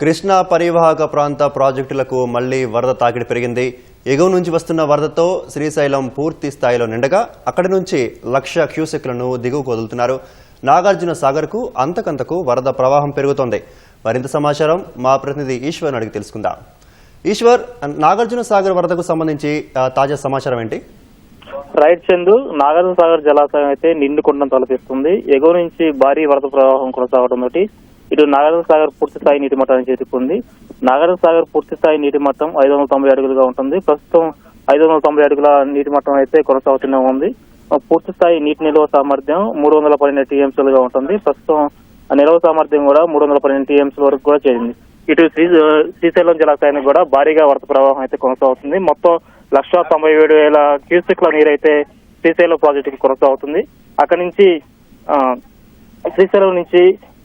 కృష్ణా పరివాహక ప్రాంత ప్రాజెక్టులకు మళ్ళీ వరద తాకిడి పెరిగింది. ఎగువ నుంచి వస్తున్న వరదతో శ్రీశైలం పూర్తి స్థాయిలో నిండగా అక్కడి నుంచి లక్ష క్యూసెక్లను దిగువకు వదులుతున్నారు నాగార్జున సాగర్కు అంతకంతకు వరద ప్రవాహం పెరుగుతోంది. మరింత సమాచారం మా ప్రతినిధి ఈశ్వర్ అడిగి తెలుసుకుందాం. ఈశ్వర్ నాగార్జున సాగర్ వరదకు సంబంధించి తాజా సమాచారం ఏంటి? రైట్ చందు నాగార్జున సాగర్ జలాశయం అయితే నిండుకుండం తలపిస్తుంది ఎగువ నుంచి భారీ వరద ప్రవాహం కొనసాగడంతో ఇటు నాగార్జున సాగర్ పూర్తి స్థాయి నీటి మట్టాన్ని చేరుకుంది. నాగార్జున సాగర్ పూర్తి స్థాయి నీటి మట్టం ఐదు వందల తొంభై అడుగులుగా ఉంటుంది. ప్రస్తుతం ఐదు వందల తొంభై అడుగుల నీటి మట్టం అయితే కొనసాగుతూనే ఉంది. పూర్తి స్థాయి నీటి నిల్వ సామర్థ్యం మూడు వందల పన్నెండు టీఎంసీలుగా ఉంటుంది. ప్రస్తుతం ఆ నిల్వ సామర్థ్యం కూడా మూడు వందల పన్నెండు టీఎంసీల వరకు కూడా చేరింది. ఇటు శ్రీ శ్రీశైలం జలాశయానికి కూడా భారీగా వరద ప్రవాహం అయితే కొనసాగుతుంది. మొత్తం లక్ష తొంభై ఏడు వేల క్యూసెక్ల నీరు అయితే శ్రీశైలం ప్రాజెక్టుకి కొనసాగుతుంది. అక్కడి నుంచి శ్రీశైలం నుంచి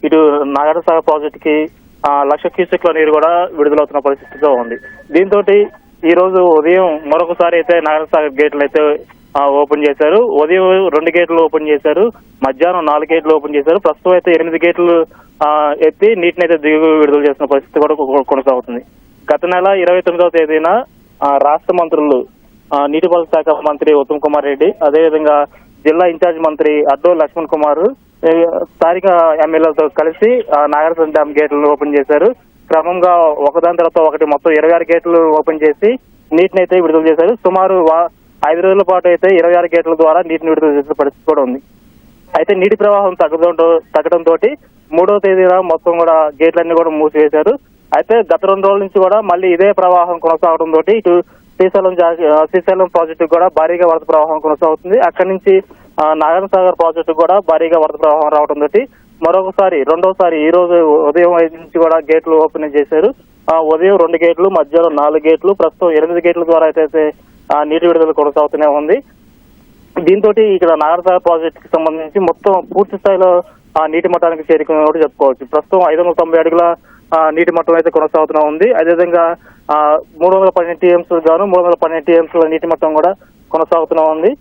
ఇటు నాగార్జున సాగర్ ప్రాజెక్ట్కి లక్ష క్యూసెక్ల నీరు కూడా విడుదలవుతున్న పరిస్థితితో ఉంది. దీంతో ఈ రోజు ఉదయం మరొకసారి అయితే నాగరసాగర్ గేట్లు అయితే ఓపెన్ చేశారు. ఉదయం రెండు గేట్లు ఓపెన్ చేశారు. మధ్యాహ్నం నాలుగు గేట్లు ఓపెన్ చేశారు. ప్రస్తుతం అయితే ఎనిమిది గేట్లు ఎత్తి నీటిని అయితే దిగు విడుదల చేసిన పరిస్థితి కూడా కొనసాగుతుంది. గత నెల ఇరవై తొమ్మిదవ తేదీన రాష్ట్ర మంత్రులు నీటిపారుదల శాఖ మంత్రి ఉత్తమ్ కుమార్ రెడ్డి అదేవిధంగా జిల్లా ఇన్ఛార్జ్ మంత్రి అడ్డో లక్ష్మణ్ కుమార్ స్థానిక ఎమ్మెల్యేలతో కలిసి ఆ, నాగార్జున డ్యామ్ గేట్లను ఓపెన్ చేశారు. క్రమంగా ఒకదాని తర్వాత ఒకటి మొత్తం ఇరవై ఆరు గేట్లు ఓపెన్ చేసి నీటిని అయితే విడుదల చేశారు. సుమారు ఐదు రోజుల పాటు అయితే ఇరవై ఆరు గేట్ల ద్వారా నీటిని విడుదల చేసిన పరిస్థితి కూడా ఉంది. అయితే నీటి ప్రవాహం తగ్గడం తగ్గడంతో మూడో తేదీన మొత్తం కూడా గేట్లన్నీ కూడా మూసివేశారు. అయితే గత రెండు రోజుల నుంచి కూడా మళ్ళీ ఇదే ప్రవాహం కొనసాగడం తోటి ఇటు శ్రీశైలం శ్రీశైలం ప్రాజెక్టు కూడా భారీగా వరద ప్రవాహం కొనసాగుతుంది. అక్కడి నుంచి నారాయణ సాగర్ ప్రాజెక్టు కూడా భారీగా వరద ప్రవాహం రావడం తోటి మరొకసారి రెండోసారి ఈ రోజు ఉదయం ఐదు నుంచి కూడా గేట్లు ఓపెన్ చేశారు. ఆ, ఉదయం రెండు గేట్లు మధ్యాహ్నం నాలుగు గేట్లు ప్రస్తుతం ఎనిమిది గేట్ల ద్వారా అయితే నీటి విడుదల కొనసాగుతూనే ఉంది. దీంతో ఇక్కడ నాగరసాగర్ ప్రాజెక్ట్కి సంబంధించి మొత్తం పూర్తి స్థాయిలో నీటి మట్టానికి చేరుకుని చెప్పుకోవచ్చు. ప్రస్తుతం ఐదు వందల తొంభై అడుగుల నీటి మట్టం అయితే కొనసాగుతూనే ఉంది. అదేవిధంగా ఆ, మూడు వందల పన్నెండు టీఎంస్ గాను మూడు వందల పన్నెండు టీఎంస్ నీటి మట్టం కూడా కొనసాగుతూనే ఉంది.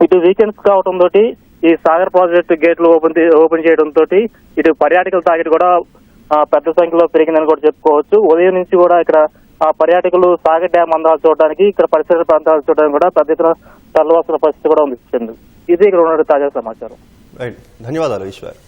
ఇటు వీకెండ్స్ కావటం తోటి ఈ సాగర్ ప్రాజెక్ట్ గేట్లు ఓపెన్ ఓపెన్ చేయడం తోటి ఇటు పర్యాటకుల తాకిడి కూడా పెద్ద సంఖ్యలో పెరిగిందని కూడా చెప్పుకోవచ్చు. ఉదయం నుంచి కూడా ఇక్కడ ఆ, పర్యాటకులు సాగర్ డ్యామ్ అందాలు చూడడానికి ఇక్కడ పరిసర ప్రాంతాలు చూడడానికి కూడా పెద్ద ఎత్తున తరలివస్తున్న పరిస్థితి కూడా ఉంది. ఇది ఇక్కడ ఉన్న తాజా సమాచారం. ధన్యవాదాలు ఈశ్వర్.